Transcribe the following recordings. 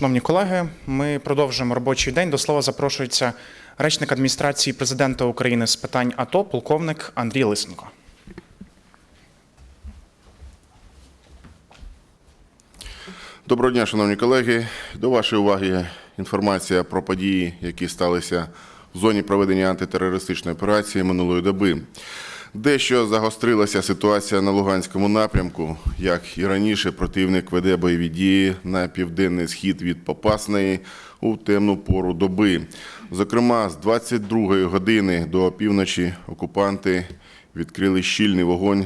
Шановні колеги, ми продовжуємо робочий день. До слова запрошується речник адміністрації президента України з питань АТО, полковник Андрій Лисенко. Доброго дня, шановні колеги. До вашої уваги інформація про події, які сталися в зоні проведення антитерористичної операції минулої доби. Дещо загострилася ситуація на Луганському напрямку. Як і раніше, противник веде бойові дії на південний схід від Попасної у темну пору доби. Зокрема, з 22 години до опівночі окупанти відкрили щільний вогонь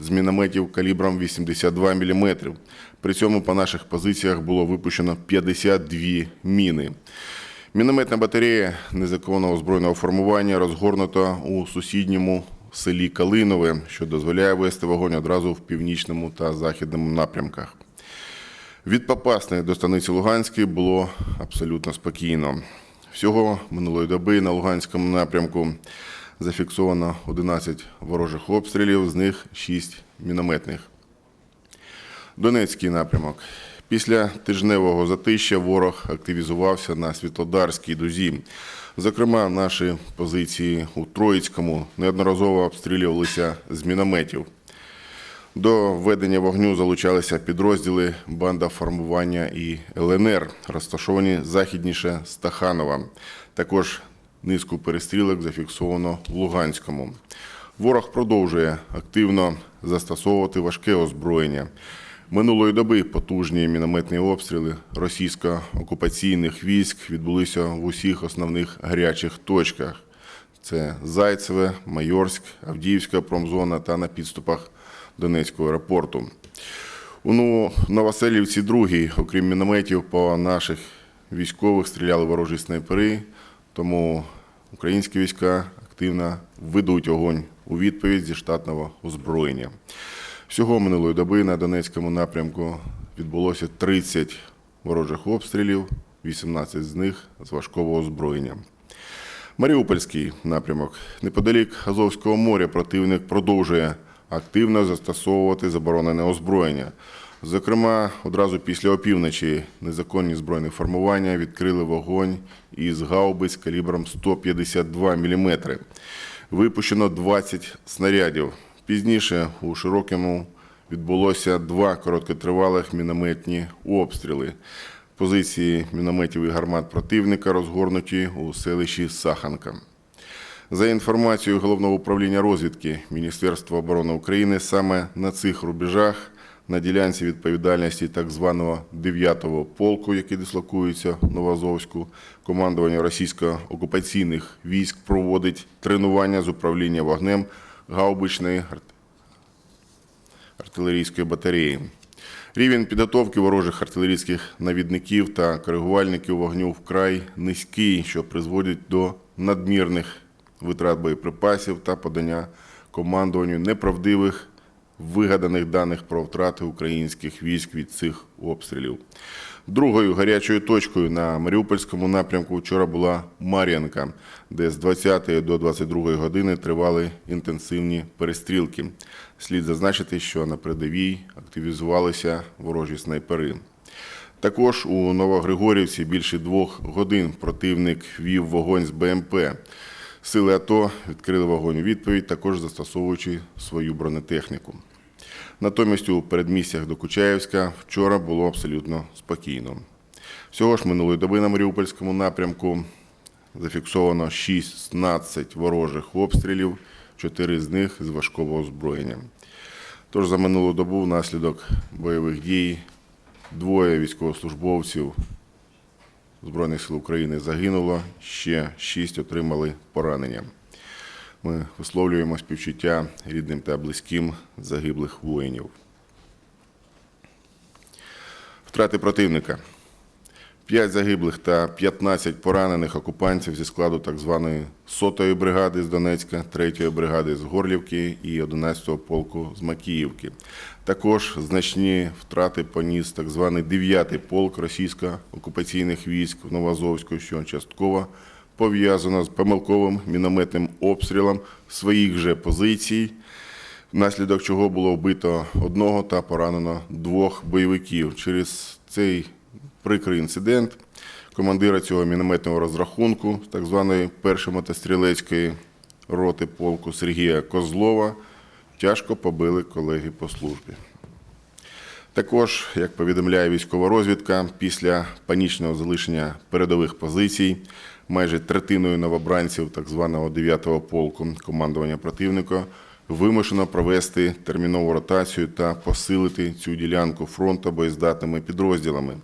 з мінометів калібром 82 мм. При цьому по наших позиціях було випущено 52 міни. Мінометна батарея незаконного збройного формування розгорнута у сусідньому селі Калинове, що дозволяє вести вогонь одразу в північному та західному напрямках. Від Попасної до станиці Луганської було абсолютно спокійно. Всього минулої доби на Луганському напрямку зафіксовано 11 ворожих обстрілів, з них 6 мінометних. Донецький напрямок. Після тижневого затища ворог активізувався на Світлодарській дузі. Зокрема, наші позиції у Троїцькому неодноразово обстрілювалися з мінометів. До ведення вогню залучалися підрозділи банда формування і ЛНР, розташовані західніше Стаханова. Також низку перестрілок зафіксовано в Луганському. Ворог продовжує активно застосовувати важке озброєння. Минулої доби потужні мінометні обстріли російсько-окупаційних військ відбулися в усіх основних гарячих точках. Це Зайцеве, Майорськ, Авдіївська промзона та на підступах Донецького аеропорту. У Ну- Новоселівці другій, окрім мінометів, по наших військових стріляли ворожі снайпери, тому українські війська активно ведуть огонь у відповідь зі штатного озброєння. Всього минулої доби на Донецькому напрямку відбулося 30 ворожих обстрілів, 18 з них з важкого озброєння. Маріупольський напрямок. Неподалік Азовського моря противник продовжує активно застосовувати заборонене озброєння. Зокрема, одразу після опівночі незаконні збройні формування відкрили вогонь із гаубиць калібром 152 мм. Випущено 20 снарядів. Пізніше у Широкому відбулося два короткотривалих мінометні обстріли. Позиції мінометів і гармат противника розгорнуті у селищі Саханка. За інформацією Головного управління розвідки Міністерства оборони України, саме на цих рубежах на ділянці відповідальності так званого 9-го полку, який дислокується в Новоазовську, командування російсько-окупаційних військ проводить тренування з управління вогнем гаубичної артилерійської батареї. Рівень підготовки ворожих артилерійських навідників та коригувальників вогню вкрай низький, що призводить до надмірних витрат боєприпасів та подання командуванню неправдивих вигаданих даних про втрати українських військ від цих обстрілів. Другою гарячою точкою на Маріупольському напрямку вчора була Мар'янка, де з 20 до 22 години тривали інтенсивні перестрілки. Слід зазначити, що на передовій активізувалися ворожі снайпери. Також у Новогригорівці більше двох годин противник вів вогонь з БМП. Сили АТО відкрили вогонь у відповідь, також застосовуючи свою бронетехніку. Натомість у передмістях до Кучаєвська вчора було абсолютно спокійно. Всього ж минулої доби на Маріупольському напрямку зафіксовано 16 ворожих обстрілів, 4 з них з важкого озброєння. Тож за минулу добу внаслідок бойових дій двоє військовослужбовців Збройних сил України загинуло, ще шість отримали поранення. Ми висловлюємо співчуття рідним та близьким загиблих воїнів. Втрати противника. П'ять загиблих та 15 поранених окупантів зі складу так званої сотої бригади з Донецька, третьої бригади з Горлівки і 11-го полку з Макіївки. Також значні втрати поніс так званий 9-й полк російсько-окупаційних військ в Новоазовську, що частково пов'язано з помилковим мінометним обстрілом своїх же позицій, внаслідок чого було вбито одного та поранено двох бойовиків. Через цей прикрий інцидент. Командира цього мінометного розрахунку, так званої першої мотострілецької роти полку Сергія Козлова, тяжко побили колеги по службі. Також, як повідомляє військова розвідка, після панічного залишення передових позицій майже третиною новобранців так званого 9-го полку командування противника вимушено провести термінову ротацію та посилити цю ділянку фронту боєздатними підрозділами.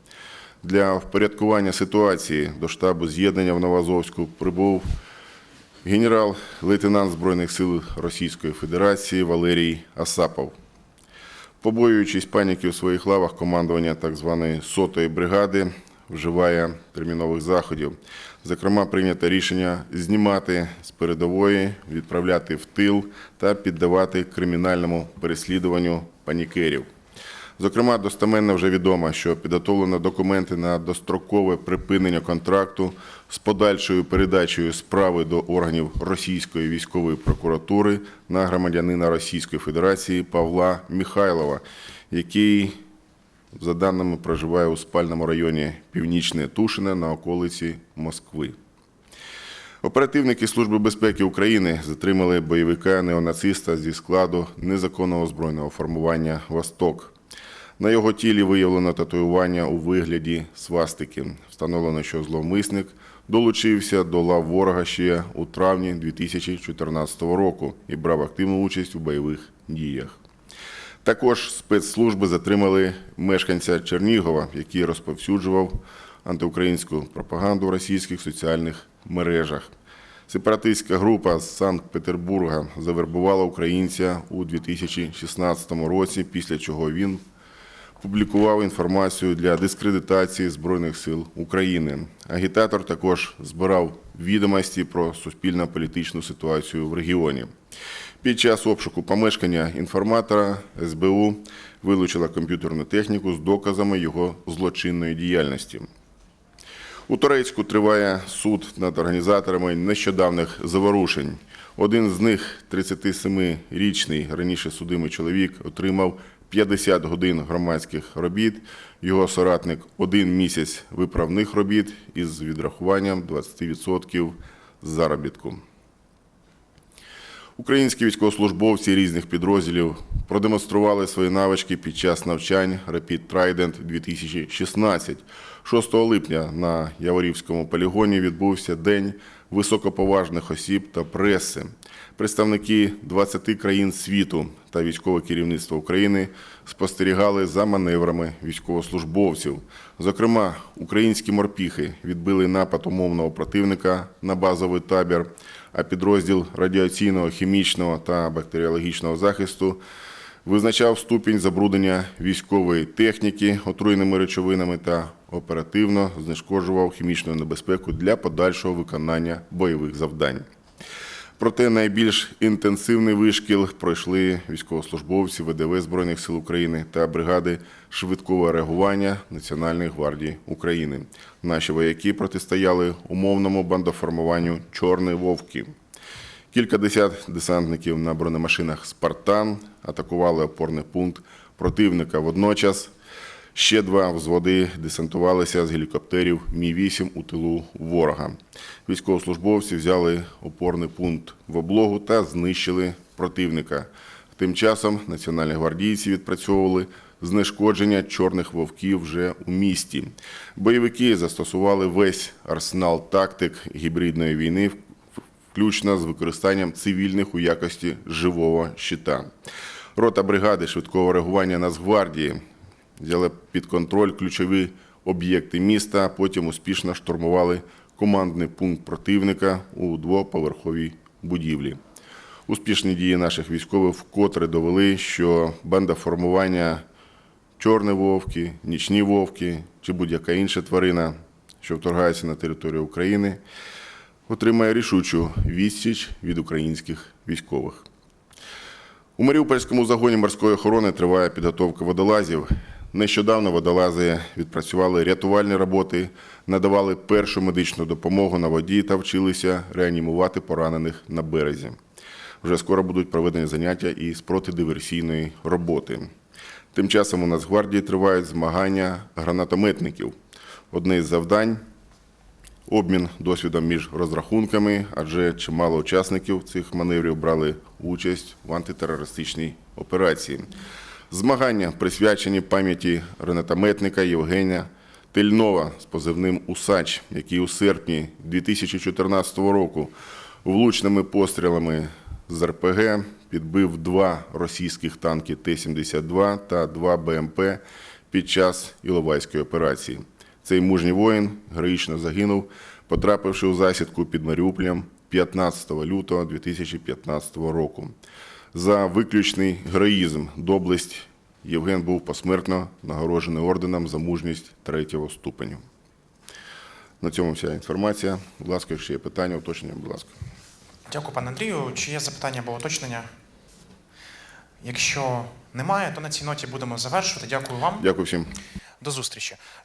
Для впорядкування ситуації до штабу з'єднання в Новоазовську прибув генерал-лейтенант Збройних сил Російської Федерації Валерій Асапов. Побоюючись паніки у своїх лавах, командування так званої сотої бригади вживає термінових заходів. Зокрема, прийнято рішення знімати з передової, відправляти в тил та піддавати кримінальному переслідуванню панікерів. Зокрема, достеменно вже відомо, що підготовлено документи на дострокове припинення контракту з подальшою передачею справи до органів Російської військової прокуратури на громадянина Російської Федерації Павла Михайлова, який, за даними, проживає у спальному районі Північне Тушине на околиці Москви. Оперативники Служби безпеки України затримали бойовика неонациста зі складу незаконного збройного формування Восток. На його тілі виявлено татуювання у вигляді свастики. Встановлено, що зловмисник долучився до лав ворога ще у травні 2014 року і брав активну участь у бойових діях. Також спецслужби затримали мешканця Чернігова, який розповсюджував антиукраїнську пропаганду в російських соціальних мережах. Сепаратистська група з Санкт-Петербурга завербувала українця у 2016 році, після чого він публікував інформацію для дискредитації Збройних сил України. Агітатор також збирав відомості про суспільно-політичну ситуацію в регіоні. Під час обшуку помешкання інформатора СБУ вилучила комп'ютерну техніку з доказами його злочинної діяльності. У Турецьку триває суд над організаторами нещодавних заворушень. Один з них, 37-річний раніше судимий чоловік, отримав 50 годин громадських робіт. Його соратник один місяць виправних робіт із відрахуванням 20% заробітку. Українські військовослужбовці різних підрозділів продемонстрували свої навички під час навчань Rapid Trident 2016. 6 липня на Яворівському полігоні відбувся День високоповажних осіб та преси. Представники 20 країн світу та військове керівництво України спостерігали за маневрами військовослужбовців. Зокрема, українські морпіхи відбили напад умовного противника на базовий табір, а підрозділ радіаційного, хімічного та бактеріологічного захисту визначав ступінь забруднення військової техніки отруєними речовинами та оперативно знешкоджував хімічну небезпеку для подальшого виконання бойових завдань. Проте найбільш інтенсивний вишкіл пройшли військовослужбовці ВДВ Збройних сил України та бригади швидкого реагування Національної гвардії України. Наші вояки протистояли умовному бандоформуванню Чорні вовки. Кількадесят десантників на бронемашинах Спартан атакували опорний пункт противника. Водночас ще два взводи десантувалися з гелікоптерів Мі-8 у тилу ворога. Військовослужбовці взяли опорний пункт в облогу та знищили противника. Тим часом національні гвардійці відпрацьовували знешкодження чорних вовків вже у місті. Бойовики застосували весь арсенал тактик гібридної війни, включно з використанням цивільних у якості живого щита. Рота бригади швидкого реагування Нацгвардії взяли під контроль ключові об'єкти міста, потім успішно штурмували командний пункт противника у двоповерховій будівлі. Успішні дії наших військових вкотре довели, що банда формування чорні вовки, нічні вовки чи будь-яка інша тварина, що вторгається на територію України, отримає рішучу відсіч від українських військових. У Маріупольському загоні морської охорони триває підготовка водолазів. Нещодавно водолази відпрацювали рятувальні роботи, надавали першу медичну допомогу на воді та вчилися реанімувати поранених на березі. Вже скоро будуть проведені заняття із протидиверсійної роботи. Тим часом у Нацгвардії тривають змагання гранатометників. одне із завдань обмін досвідом між розрахунками, адже чимало учасників цих маневрів брали участь в антитерористичній операції. Змагання присвячені пам'яті гранатометника Євгенія Тельнова з позивним Усач, який у серпні 2014 року влучними пострілами з РПГ підбив два російських танки Т-72 та два БМП під час Іловайської операції. Цей мужній воїн героїчно загинув, потрапивши у засідку під Маріуполем 15 лютого 2015 року. За виключний героїзм, доблесть Євген був посмертно нагороджений орденом за мужність третього ступеню. На цьому вся інформація. Будь ласка, якщо є питання, уточнення, будь ласка. Дякую, пане Андрію. Чи є запитання або уточнення? Якщо немає, то на цій ноті будемо завершувати. Дякую вам. Дякую всім. До зустрічі.